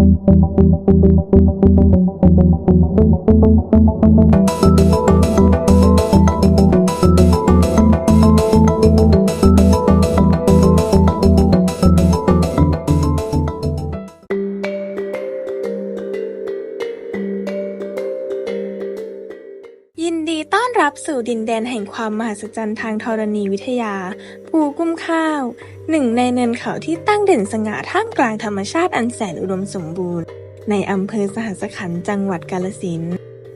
Thank you. ยินดีต้อนรับสู่ดินแดนแห่งความมหัศจรรย์ทางธรณีวิทยา ภูกุ้มข้าว หนึ่งในเนินเขาที่ตั้งเด่นสง่าท่ามกลางธรรมชาติอันแสนอุดมสมบูรณ์ ในอำเภอสหัสขันธ์จังหวัดกาลสิน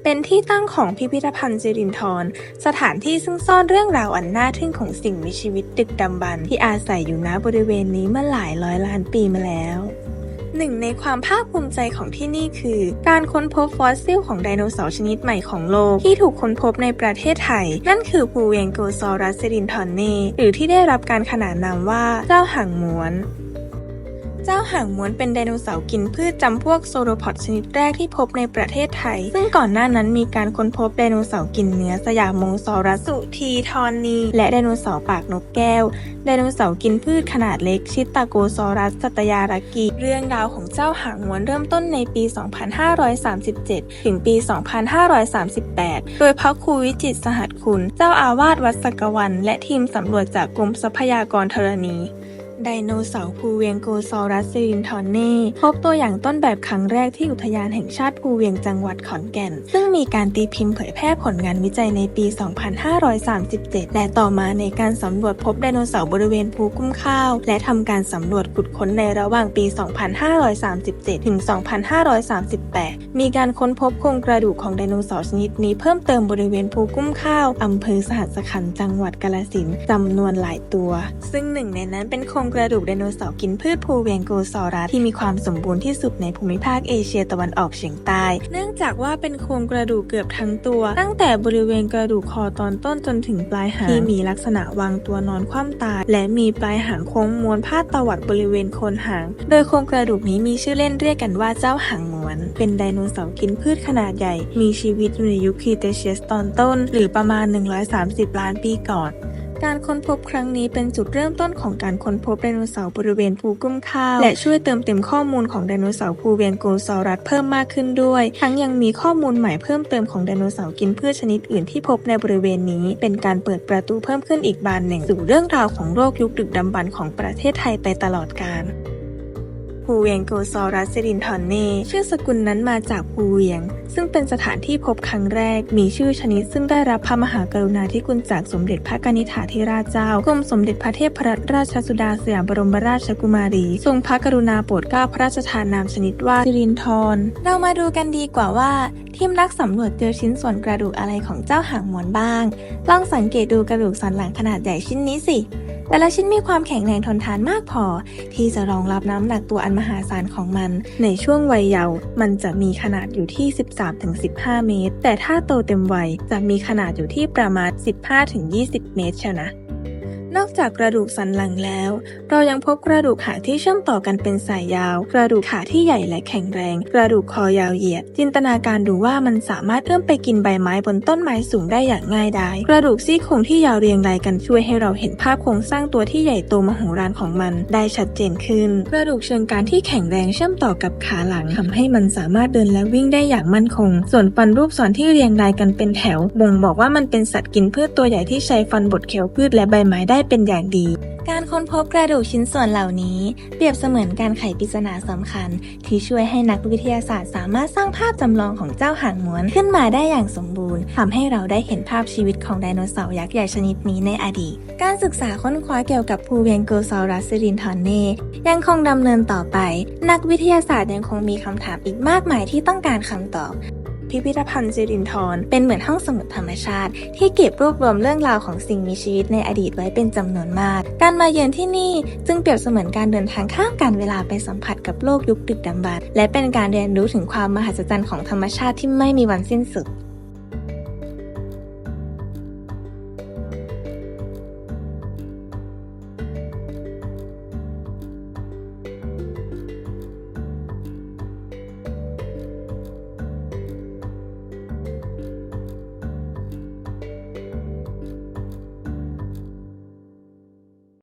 เป็นที่ตั้งของพิพิธภัณฑ์สิรินธรสถานที่ซึ่งซ่อนเรื่องราวอันน่าทึ่งของสิ่งมีชีวิตดึกดำบรรพ์ที่อาศัยอยู่ณบริเวณนี้มาหลายร้อยล้านปีมาแล้ว หนึ่งในความภาคภูมิใจของที่นี่คือ การค้นพบฟอสซิลของไดโนเสาร์ชนิดใหม่ของโลก ที่ถูกค้นพบในประเทศไทย นั่นคือปูเวงโกซอรัสเซรินทอนเนหรือที่ได้รับการขนานนามว่าเจ้าหางม้วน เจ้าหางม้วนเป็นไดโนเสาร์กินพืชจำพวกโซโรพอดชนิดแรกที่พบในประเทศไทย ซึ่งก่อนหน้านั้นมีการค้นพบไดโนเสาร์กินเนื้อสยามมงซอรัสุทีทอนนีและไดโนเสาร์ปากนกแก้ว ไดโนเสาร์กินพืชขนาดเล็กชิตาโกซอรัสสัตยารากิเรื่องราวของเจ้าหางม้วนเริ่มต้นในปี 2537 ถึงปี 2538 โดยพระครูวิจิตสหัสคุณ เจ้าอาวาสวัดสักวัน และทีมสำรวจจากกรมทรัพยากรธรณี ไดโนเสาร์ภูเวียงโกซอรัสซิรินทอนเน่พบตัวอย่างต้นแบบครั้งแรกที่อุทยานแห่งชาติภูเวียงจังหวัดขอนแก่น ซึ่งมีการตีพิมพ์เผยแพร่ผลงานวิจัยในปี 2537 และต่อมาในการสำรวจพบไดโนเสาร์บริเวณภูกุ้มข้าว และทำการสำรวจขุดค้นในระหว่างปี 2537 ถึง 2538 มีการค้นพบโครงกระดูกของไดโนเสาร์ชนิดนี้เพิ่มเติมบริเวณภูกุ้มข้าวอำเภอสหัสขันธ์จังหวัดกาฬสินธุ์จำนวนหลายตัว ซึ่งหนึ่งในนั้นเป็นโครงงกระดูกไดโนเสาร์กินพืชภูเวียงโกซอรัสที่มีความสมบูรณ์ที่สุดในภูมิภาคเอเชียตะวันออกเฉียงใต้ เนื่องจากว่าเป็นโครงกระดูกเกือบทั้งตัว ตั้งแต่บริเวณกระดูกคอตอนต้นจนถึงปลายหางที่มีลักษณะวางตัวนอนคว่ำตายและมีปลายหางโค้งม้วนพาดตวัดบริเวณโคนหาง โดยโครงกระดูกนี้มีชื่อเล่นเรียกกันว่าเจ้าหางม้วน เป็นไดโนเสาร์กินพืชขนาดใหญ่ มีชีวิตอยู่ในยุคครีเทเชียสตอนต้น หรือประมาณ 130 ล้านปีก่อน การค้นพบครั้งนี้เป็นจุดเริ่มต้นของการค้นพบไดโนเสาร์บริเวณภูกุ้มข้าว และช่วยเติมเต็มข้อมูลของไดโนเสาร์ภูเวียงโกซอรัสเพิ่มมากขึ้นด้วย ทั้งยังมีข้อมูลใหม่เพิ่มเติมของไดโนเสาร์กินพืชชนิดอื่นที่พบในบริเวณนี้ เป็นการเปิดประตูเพิ่มขึ้นอีกบานหนึ่ง สู่เรื่องราวของโลกยุคดึกดำบรรพ์ของประเทศไทยไปตลอดกาล ภูเวียงโกซอรัสเซรินทอนเน่ชื่อสกุลนั้นมาจากภูเวียง ซึ่งเป็นสถานที่พบครั้งแรกมีชื่อชนิด ซึ่งได้รับพระมหากรุณาธิคุณจากสมเด็จพระกนิษฐาธิราชเจ้ากรมสมเด็จพระเทพรัตนราชสุดาสยามบรมราชกุมารี ทรงพระกรุณาโปรดเกล้าพระราชทานนามชนิดว่าสิรินทรเรามาดูกันดีกว่าว่า ทีมนักสำรวจเจอชิ้นส่วนกระดูกอะไรของเจ้าหางหมวนบ้าง ลองสังเกตดูกระดูกสันหลังขนาดใหญ่ชิ้นนี้สิ แต่ละชิ้นมีความแข็งแรงทนทานมากพอ ที่จะรองรับน้ำหนักตัวอันมหาศาลของมัน ในช่วงวัยเยาว์มันจะมีขนาดอยู่ที่ 13-15 เมตร แต่ถ้าโตเต็มวัยจะมีขนาดอยู่ที่ประมาณ 15-20 เมตรเชียวนะ นอกจากกระดูกสันหลังแล้ว เรายังพบกระดูกขาที่เชื่อมต่อกันเป็นสายยาว กระดูกขาที่ใหญ่และแข็งแรง กระดูกคอยาวเหยียด จินตนาการดูว่ามันสามารถเอื้อมไปกินใบไม้บนต้นไม้สูงได้อย่างง่ายดายกระดูกซี่โครงที่ยาวเรียงรายกันช่วยให้เราเห็นภาพโครงสร้างตัวที่ใหญ่โตมโหฬารของมันได้ชัดเจนขึ้น กระดูกเชิงกรานที่แข็งแรงเชื่อมต่อกับขาหลังทำให้มันสามารถเดินและวิ่งได้อย่างมั่นคง ส่วนฟันรูปศรที่เรียงรายกันเป็นแถว บ่งบอกว่ามันเป็นสัตว์กินพืชตัวใหญ่ที่ใช้ฟันบดเคี้ยวพืชและใบไม้ได้เป็นอย่างดี การค้นพบกระดูกชิ้นส่วนเหล่านี้ เปรียบเสมือนการไขปริศนาสำคัญ ที่ช่วยให้นักวิทยาศาสตร์สามารถสร้างภาพจำลองของเจ้าหางม้วนขึ้นมาได้อย่างสมบูรณ์ทำให้เราได้เห็นภาพชีวิตของไดโนเสาร์ยักษ์ใหญ่ชนิดนี้ในอดีต การศึกษาค้นคว้าเกี่ยวกับภูเวียงโกซอรัสซิรินทอนเนยังคงดำเนินต่อไป นักวิทยาศาสตร์ยังคงมีคำถามอีกมากมายที่ต้องการคำตอบ พิพิธภัณฑ์สิรินธรเป็นเหมือนห้องสมุดธรรมชาติ ที่เก็บรวบรวมเรื่องราวของสิ่งมีชีวิตในอดีตไว้เป็นจำนวนมาก การมาเยือนที่นี่จึงเปรียบเสมือนการเดินทางข้ามการเวลาไปสัมผัสกับโลกยุคดึกดำบรรพ์และเป็นการเรียนรู้ถึงความมหัศจรรย์ของธรรมชาติที่ไม่มีวันสิ้นสุด